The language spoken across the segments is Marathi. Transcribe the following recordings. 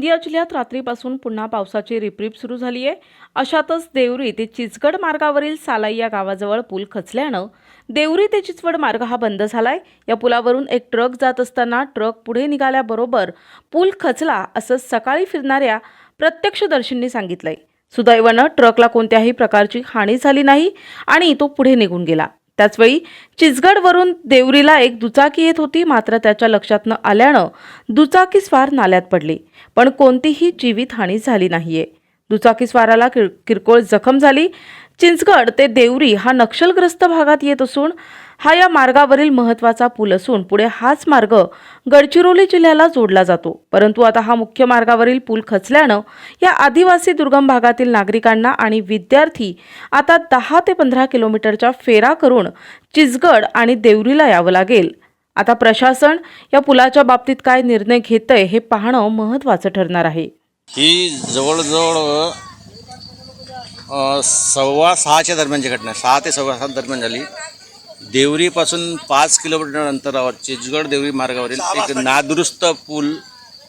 गोंदिया जिल्ह्यात रात्रीपासून पुन्हा पावसाची रिपरिप सुरू झाली आहे अशातच देवरी ते चिचगड मार्गावरील सालाई या गावाजवळ पूल खचल्यानं देवरी ते चिचवड मार्ग हा बंद झालाय. या पुलावरून एक ट्रक जात असताना ट्रक पुढे निघाल्याबरोबर पूल खचला असं सकाळी फिरणाऱ्या प्रत्यक्षदर्शींनी सांगितलंय. सुदैवानं ट्रकला कोणत्याही प्रकारची हानी झाली नाही आणि तो पुढे निघून गेला. त्याचवेळी चिचगडवरून देवरीला एक दुचाकी येत होती मात्र त्याच्या लक्षात न आल्यानं दुचाकी स्वार नाल्यात पडली. पण कोणतीही जीवितहानी झाली नाहीये. दुचाकी स्वाराला किर किरकोळ जखम झाली. चिंचगड ते देवरी हा नक्षलग्रस्त भागात येत असून हा या मार्गावरील महत्त्वाचा पूल असून पुढे हाच मार्ग गडचिरोली जिल्ह्याला जोडला जातो. परंतु आता हा मुख्य मार्गावरील पूल खचल्यानं या आदिवासी दुर्गम भागातील नागरिकांना आणि विद्यार्थी आता दहा ते पंधरा किलोमीटरच्या फेरा करून चिचगड आणि देवरीला यावं लागेल. आता प्रशासन या पुलाच्या बाबतीत काय निर्णय घेतंय हे पाहणं महत्त्वाचं ठरणार आहे. ही जवळजवळ सव्वा सहाच्या दरम्यानची घटना सहा ते सव्वा सात दरम्यान झाली. देवरीपासून पाच किलोमीटर अंतरावर चिचगड देवरी मार्गावरील एक नादुरुस्त पूल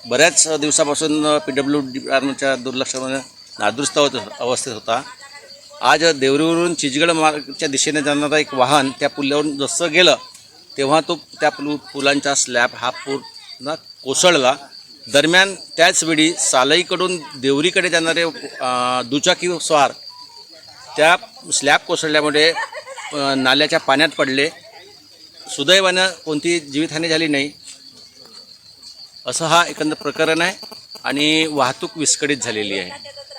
बऱ्याच दिवसापासून पी डब्ल्यू डी डिपार्टमेंटच्या दुर्लक्षामुळे नादुरुस्त होत अवस्थेत होता. आज देवरीवरून चिचगड मार्गच्या दिशेने जाणारा एक वाहन त्या पुलावरून जसं गेलं तेव्हा तो त्या पुल पुलांचा स्लॅब हा पूर्ण कोसळला. दरम्यान त्याचवेळी सालईकडून देवरीकडे जाणारे दुचाकी स्वार त्या स्लॅब कोसळल्यामुळे नाल्याच्या पाण्यात पडले. सुदैवानं कोणती जीवितहानी झाली नाही. असं हा एकंदर प्रकरण आहे आणि वाहतूक विस्कळीत झालेली आहे.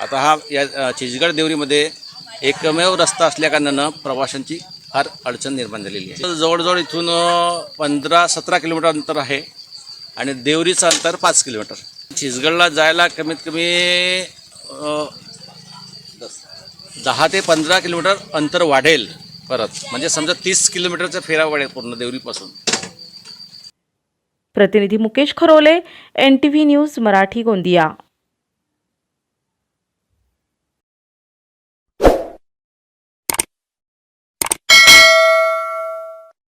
आता हा या चिचगड देवरीमध्ये एकमेव रस्ता असल्याकारणानं प्रवाशांची फार अडचण निर्माण झालेली आहे. जवळजवळ इथून पंधरा सतरा किलोमीटर अंतर आहे आणि देवरीचं अंतर पाच किलोमीटर. चिचगडला जायला कमीत कमी दहा ते पंधरा किलोमीटर अंतर वाढेल. परत. म्हणजे समजा तीस किलोमीटरचा फेरावड आहे पूर्ण देवरीपासून प्रतिनिधी Mukesh Kharole N T V news Marathi Gondia.